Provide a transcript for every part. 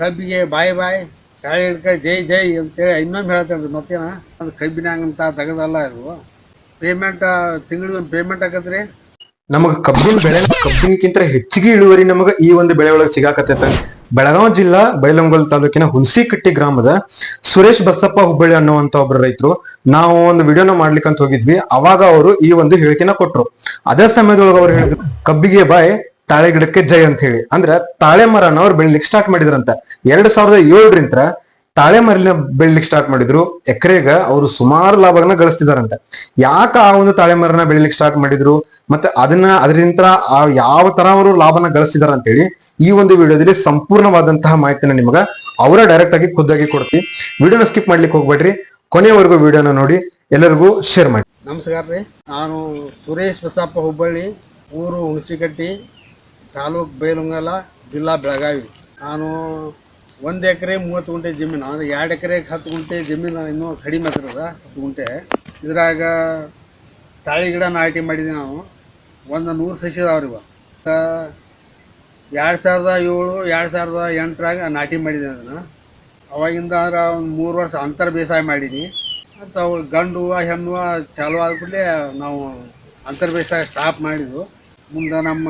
ಕಬ್ಬಿಗೆ ಬಾಯ್ ಬಾಯ್ ಕಾಳಿ ಹಿಡ್ಕ ಜೈ ಜೈ ಅಂತೇಳಿ ಇನ್ನೊಮ್ಮೆ ಹೇಳ್ತಾರೆ ಮತ್ತೇನ ಅದು ಕಬ್ಬಿನಾಗಂತ ತೆಗೆದಲ್ಲ ಇದು ಪೇಮೆಂಟ್ ತಿಂಗಳಿಗೆ ಪೇಮೆಂಟ್ ಹಾಕತ್ರಿ. ನಮಗ ಕಬ್ಬಿನ ಬೆಳೆ, ಕಬ್ಬಿನಕ್ಕಿಂತ ಹೆಚ್ಚಿಗೆ ಇಳುವರಿ ನಮಗ ಈ ಒಂದು ಬೆಳೆ ಒಳಗೆ ಸಿಗಾಕತ್ತೈತ ಬೆಳಗಾವಿ ಜಿಲ್ಲಾ ಬೈಲಂಗೋಲ್ ತಾಲೂಕಿನ ಹುಣಸಿಕಟ್ಟಿ ಗ್ರಾಮದ ಸುರೇಶ್ ಬಸಪ್ಪ ಹುಬ್ಬಳ್ಳಿ ಅನ್ನುವಂತ ಒಬ್ರು ರೈತರು ನಾವು ಒಂದು ವಿಡಿಯೋನ ಮಾಡ್ಲಿಕ್ಕಂತ ಹೋಗಿದ್ವಿ. ಅವಾಗ ಅವರು ಈ ಒಂದು ಹೇಳಿಕೆನ ಕೊಟ್ರು. ಅದೇ ಸಮಯದೊಳಗೆ ಅವ್ರು ಹೇಳಿದ್ರು, ಕಬ್ಬಿಗೆ ಬಾಯ್ ತಾಳೆ ಗಿಡಕ್ಕೆ ಜೈ ಅಂತ ಹೇಳಿ. ಅಂದ್ರ ತಾಳೆ ಮರನ ಅವ್ರು ಬೆಳಿಲಿಕ್ಕೆ ಸ್ಟಾರ್ಟ್ ಮಾಡಿದ್ರಂತ. ಎರಡ್ ಸಾವಿರದ ಏಳರಿಂದ ತಾಳೆ ಮರಲಿನ ಬೆಳಿಲಿಕ್ಕೆ ಸ್ಟಾರ್ಟ್ ಮಾಡಿದ್ರು. ಎಕರೆಗ ಅವರು ಸುಮಾರು ಲಾಭಗಳನ್ನ ಗಳಿಸ್ತಿದಾರಂತ. ಯಾಕ ಆ ಒಂದು ತಾಳೆ ಮರನ ಬೆಳಿಲಿಕ್ಕೆ ಸ್ಟಾರ್ಟ್ ಮಾಡಿದ್ರು? ಮತ್ತೆ ಅದನ್ನ ಅದರಿಂದ ಯಾವ ತರ ಅವರು ಲಾಭನ ಗಳಿಸ್ತಿದಾರ ಅಂತ ಹೇಳಿ ಈ ಒಂದು ವಿಡಿಯೋದಲ್ಲಿ ಸಂಪೂರ್ಣವಾದಂತಹ ಮಾಹಿತಿನ ನಿಮಗ ಅವರ ಡೈರೆಕ್ಟ್ ಆಗಿ ಖುದ್ದಾಗಿ ಕೊಡ್ತೀವಿ ವಿಡಿಯೋನ ಸ್ಕಿಪ್ ಮಾಡ್ಲಿಕ್ಕೆ ಹೋಗ್ಬೇಡ್ರಿ. ಕೊನೆಯವರೆಗೂ ವಿಡಿಯೋನ ನೋಡಿ. ಎಲ್ಲರಿಗೂ ಶೇರ್ ಮಾಡಿ. ನಮಸ್ಕಾರ ರೀ. ನಾನು ಸುರೇಶ್ ಬಸಪ್ಪ ಹುಬ್ಬಳ್ಳಿ, ಊರು ಹುಣಸಿಕಟ್ಟಿ ತಾಲೂಕ್ ಬೈಲುಂಗಲ ಜಿಲ್ಲಾ ಬೆಳಗಾವಿ. ನಾನು ಒಂದು ಎಕರೆ ಮೂವತ್ತು ಗುಂಟೆ ಜಮೀನು, ಅಂದರೆ ಎರಡು ಎಕರೆಗೆ ಹತ್ತು ಗುಂಟೆ ಜಮೀನು ಇನ್ನೂ ಕಡಿಮೆ ಹತ್ತಿರದ ಹತ್ತು ಗುಂಟೆ. ಇದ್ರಾಗ ತಾಳಿ ಗಿಡ ನಾಟಿ ಮಾಡಿದ್ವಿ ನಾವು ಒಂದು ನೂರು ಸಸಿ ಅದಾವ್ರಿ ಇವ. ಎರಡು ಸಾವಿರದ ಏಳು, ಎರಡು ಸಾವಿರದ ಎಂಟರಾಗ ನಾಟಿ ಮಾಡಿದ್ದೀನಿ ಅದನ್ನು. ಅವಾಗಿಂದ ಅಂದ್ರೆ ಒಂದು ಮೂರು ವರ್ಷ ಅಂತರ ಬೇಸಾಯ ಮಾಡೀನಿ. ಮತ್ತು ಅವು ಗಂಡು ಹೂವು, ಹೆಣ್ಣು ಹೂವು ಚಾಲು ಆದ ನಾವು ಅಂತರ್ ಬೇಸಾಯ ಸ್ಟಾಪ್ ಮಾಡಿದ್ವು. ಮುಂದೆ ನಮ್ಮ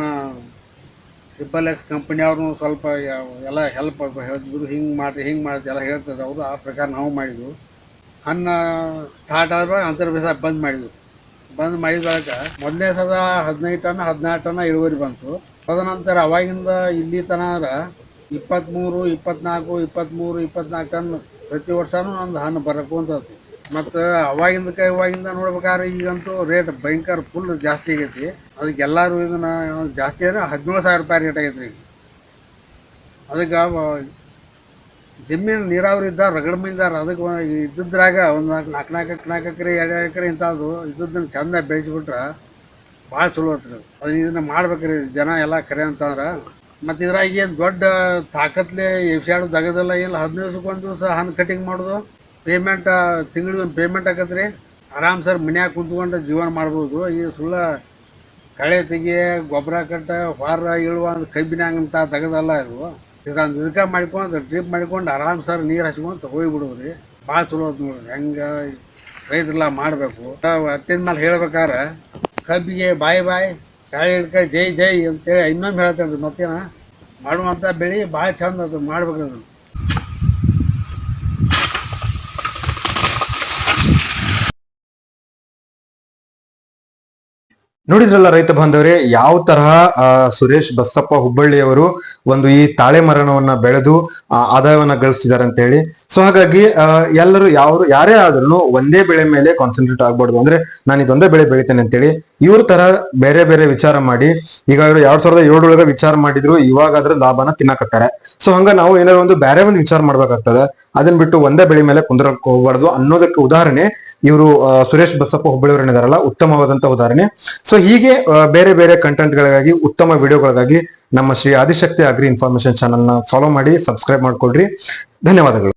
ಟ್ರಿಪಲ್ ಎಕ್ಸ್ ಕಂಪನಿಯವ್ರನ್ನೂ ಸ್ವಲ್ಪ ಎಲ್ಲ ಹೆಲ್ಪ್ ಹೇಳಿದ್ರು ಹಿಂಗೆ ಮಾಡಿರಿ ಹಿಂಗೆ ಮಾಡಿರಿ ಎಲ್ಲ ಹೇಳ್ತದೆ ಅವರು ಆ ಪ್ರಕಾರ ನಾವು ಮಾಡಿದ್ವು. ಅನ್ನ ಸ್ಟಾರ್ಟ್ ಆದ್ರೆ ಅಂತರ ಬೇಸಾಯ ಬಂದ್ ಮಾಡಿದ್ವು. ಬಂದ್ ಮಾಡಿದಾಗ ಮೊದಲನೇ ಸದ ಹದಿನೈದು ಟನ್, ಹದಿನಾರು ಟನ್ ಇಳುವರಿ ಬಂತು. ತದನಂತರ ಅವಾಗಿಂದ ಇಲ್ಲಿ ತನಕ ಇಪ್ಪತ್ತ್ಮೂರು ಇಪ್ಪತ್ನಾಲ್ಕು ಇಪ್ಪತ್ತ್ಮೂರು ಇಪ್ಪತ್ನಾಲ್ಕು ಟನ್ ಪ್ರತಿ ವರ್ಷನೂ ನಮ್ದು ಹಣ್ಣು ಬರಕೊಂತತ್ತು ಮತ್ತು ಅವಾಗಿಂದಕ್ಕೆ ಇವಾಗಿಂದ ನೋಡ್ಬೇಕಾದ್ರೆ ಈಗಂತೂ ರೇಟ್ ಭಯಂಕರ ಫುಲ್ ಜಾಸ್ತಿ ಆಗೈತಿ. ಅದಕ್ಕೆ ಎಲ್ಲರೂ ಇದನ್ನ ಜಾಸ್ತಿ ಅಂದರೆ ಹದಿನೇಳು ಸಾವಿರ ರೂಪಾಯಿ ರೇಟ್ ಆಗೈತೆ ಈಗ. ಅದಕ್ಕೆ ಜಮೀನು ನೀರಾವರಿ ಇದ್ದ ರಗಡ ಮಂದಿದಾರ ಅದಕ್ಕೆ ಇದ್ದಿದ್ರಾಗ ಒಂದು ನಾಲ್ಕು ನಾಲ್ಕು ನಾಲ್ಕು ನಾಲ್ಕು ಎಕರೆ, ಎರಡು ಎಕರೆ ಇಂಥದ್ದು ಇದ್ದಿದ್ದನ್ನು ಚಂದ ಬೆಳೆಸಿಬಿಟ್ರೆ ಭಾಳ ಚಲೋ ಆಗ್ತದೆ ಅದು. ಇದನ್ನ ಮಾಡ್ಬೇಕ್ರಿ ಜನ ಎಲ್ಲ ಕರೆ ಅಂತಂದ್ರೆ. ಮತ್ತು ಇದ್ರಾಗ ಏನು ದೊಡ್ಡ ತಾಕತ್ಲೆ ಎಫ್ಸಾಡು ದಗದಲ್ಲ ಇಲ್ಲ ಹದಿನೈದು ದಿವ್ಸಕ್ಕೆ ಒಂದು ದಿವಸ ಹಣ್ಣು ಕಟಿಂಗ್ ಮಾಡೋದು? ಪೇಮೆಂಟ್ ತಿಂಗಳಿಗೆ ಪೇಮೆಂಟ್ ಆಗತ್ತೆ ರೀ ಆರಾಮ್ ಸರ್ ಮನ್ಯಾಗ ಕುಂತ್ಕೊಂಡು ಜೀವನ ಮಾಡ್ಬೋದು. ಈ ಸುಳ್ಳ ಕಳೆ ತೆಗಿ, ಗೊಬ್ಬರ ಕಟ್ಟ, ಹೊರ ಇಳುವ ಅಂದ್ರೆ ಕಬ್ಬಿನಾಗಂತ ತೆಗೆದಲ್ಲ ಇದು. ಇದೊಂದು ಇದಕ್ಕೆ ಮಾಡ್ಕೊಂಡು, ಡ್ರಿಪ್ ಮಾಡ್ಕೊಂಡು ಆರಾಮ್ ಸರ್ ನೀರು ಹಚ್ಕೊಂಡು ಹೋಗ್ಬಿಡೋದು ರೀ ಭಾಳ ಚಲೋ ಅದ್ ನೋಡ್ರಿ. ಹೆಂಗೆ ರೈತರೆಲ್ಲ ಮಾಡಬೇಕು. ಅತ್ತಿನ ಮೇಲೆ ಹೇಳ್ಬೇಕಾದ್ರೆ ಕಬ್ಬಿಗೆ ಬಾಯ್ ಬಾಯ್ ಕಾಳಿ ಹಿಡ್ಕ ಜೈ ಜೈ ಅಂತೇಳಿ ಇನ್ನೊಮ್ಮೆ ಹೇಳ್ತೇನೆ ರೀ ಮತ್ತೇನ. ಮಾಡುವಂಥ ಬೆಳೆ ಭಾಳ ಚಂದ ಅದು ಮಾಡ್ಬೇಕು ನೋಡಿದ್ರಲ್ಲ ರೈತ ಬಾಂಧವರೇ, ಯಾವ ತರಹ ಸುರೇಶ್ ಬಸಪ್ಪ ಹುಬ್ಬಳ್ಳಿಯವರು ಒಂದು ಈ ತಾಳೆ ಮರಣವನ್ನ ಬೆಳೆದು ಆದಾಯವನ್ನ ಗಳಿಸಿದ್ದಾರೆ ಅಂತ ಹೇಳಿ ಸೊ ಹಾಗಾಗಿ ಎಲ್ಲರೂ ಯಾವ ಯಾರೇ ಆದ್ರೂ ಒಂದೇ ಬೆಳೆ ಮೇಲೆ ಕಾನ್ಸಂಟ್ರೇಟ್ ಆಗ್ಬಾರ್ದು. ಅಂದ್ರೆ ನಾನು ಇದೊಂದೇ ಬೆಳೆ ಬೆಳಿತೇನೆ ಅಂತೇಳಿ ಇವ್ರ ತರ ಬೇರೆ ಬೇರೆ ವಿಚಾರ ಮಾಡಿ, ಈಗ ಇವರು ಎರಡ್ ಸಾವಿರದ ಏಳೊಳಗ ವಿಚಾರ ಮಾಡಿದ್ರು, ಇವಾಗ ಅದ್ರ ಲಾಭನ ತಿನ್ನಕತ್ತಾರೆ. ಸೊ ಹಂಗ ನಾವು ಏನಾದ್ರು ಒಂದು ಬೇರೆ ಒಂದು ವಿಚಾರ ಮಾಡ್ಬೇಕಾಗ್ತದೆ ಅದನ್ನ ಬಿಟ್ಟು ಒಂದೇ ಬೆಳೆ ಮೇಲೆ ಕುಂದ್ರಕ್ ಹೋಗ್ಬಾರ್ದು ಅನ್ನೋದಕ್ಕೆ ಉದಾಹರಣೆ ಇವರು ಸುರೇಶ್ ಬಸಪ್ಪ ಹುಬ್ಬಳ್ಳಿ ಅವರು ಏನಿದಾರಲ್ಲ ಉತ್ತಮವಾದಂತ ಉದಾಹರಣೆ. ಸೊ ಹೀಗೆ ಬೇರೆ ಬೇರೆ ಕಂಟೆಂಟ್ ಗಳಿಗಾಗಿ, ಉತ್ತಮ ವಿಡಿಯೋಗಳಿಗಾಗಿ ನಮ್ಮ ಶ್ರೀ ಆದಿಶಕ್ತಿ ಅಗ್ರಿ ಇನ್ಫಾರ್ಮೇಶನ್ ಚಾನಲ್ನ ಫಾಲೋ ಮಾಡಿ ಸಬ್ಸ್ಕ್ರೈಬ್ ಮಾಡ್ಕೊಳ್ರಿ. ಧನ್ಯವಾದಗಳು.